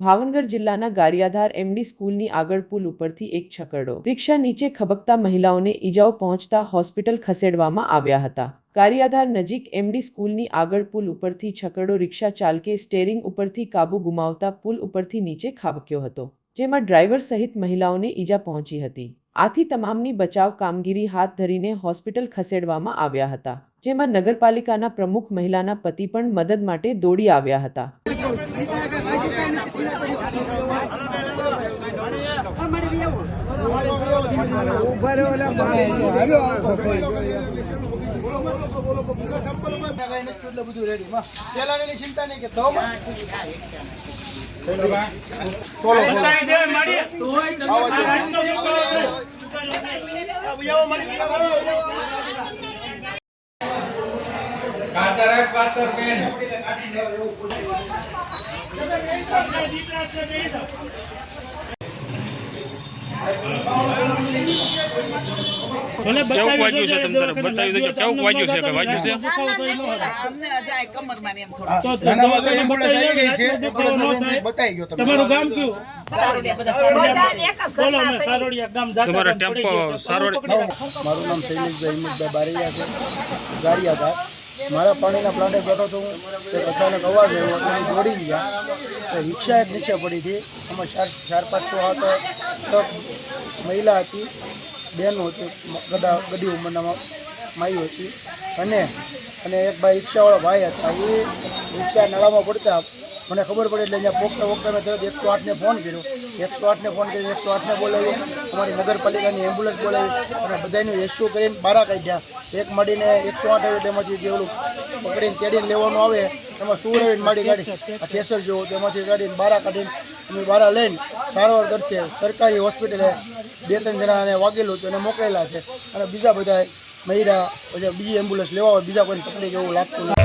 ભાવનગર જિલ્લાના ગારિયાધાર એમડી સ્કૂલની આગળ પુલ ઉપરથી એક છકડો રિક્ષા નીચે ખબકતા મહિલાઓને ઈજાઓ પહોંચતા હોસ્પિટલ ખસેડવામાં આવ્યા હતા. ગારિયાધાર નજીક એમડી સ્કૂલની આગળ પુલ ઉપરથી છકડો રિક્ષા ચાલકે સ્ટેરિંગ ઉપરથી કાબુ ગુમાવતા પુલ ઉપરથી નીચે ખાબક્યો હતો, જેમાં ડ્રાઈવર સહિત મહિલાઓને ઈજા પહોંચી હતી. આથી તમામની બચાવ કામગીરી હાથ ધરીને હોસ્પિટલ ખસેડવામાં આવ્યા હતા. જેમાં નગરપાલિકાના પ્રમુખ મહિલાના પતિ પણ મદદ માટે દોડી આવ્યા હતા એટલે બધું એક કાતર કાતર બેન ભલે કેવું વાગ્યું છે તમ તારે બતાવી દેજો કેવું વાગ્યું છે કે વાગ્યું છે અમને હજી આ કમરમાં એમ થોડું. તો નાના વાગે દવાખાને બતાવી ગઈ છે દેજો, એટલો દુખાવો ન થાય. બતાવી ગયો તમે તમારું ગામ કયું સારોડિયા બધા સારોડિયા. બોલો અમે સારોડિયા ગામ જાતા તમારો ટેમ્પો ગયો છે. સારોડ- પકડી રાખો. મારું નામ શૈલેષભાઈ હિંમતભાઈ બારૈયા છે ગાડિયા હતા મારા પાણીના પ્લાન્ટે બેઠો હું તે અચાનક અવાજ આવ્યો તો એ દોડી ગયા. તો રિક્ષા એક નીચે પડી હતી. એમાં ચાર ચાર પાંચ છ હતા મહિલા હતી. બહેનો હતી. ગડા ગડી ઉંમરના માઈ હતી. અને અને એક ભાઈ રિક્ષાવાળા ભાઈ હતા. એ રિક્ષા નળામાં પડતા. મને ખબર પડે એટલે અહીંયા પોકતા પોકતા મેં તરત એકસો આઠને ફોન કર્યો. એકસો આઠને ફોન કર્યો એકસો આઠને બોલાવ્યો. અમારી નગરપાલિકાની એમ્બ્યુલન્સ બોલાવી. અને બધાનું રેસ્ક્યુ કરીને બારા કાઢ્યા. એક મળીને એકસો આઠ તેમાંથી જે ઓલું પકડીને તેડીને લેવાનું આવે, એમાં શું રહીને મારી કેસર જેવું, તેમાંથી કાઢીને બારા કાઢીને અમે બારા લઈને સારવાર કરશે. સરકારી હોસ્પિટલે બે ત્રણ જણાને વાગેલું હતું, એને મોકલેલા છે. અને બીજા બધા મહિલા પછી બીજી એમ્બ્યુલન્સ લેવા હોય બીજા કોઈને તકલીફ એવું લાગતું નથી.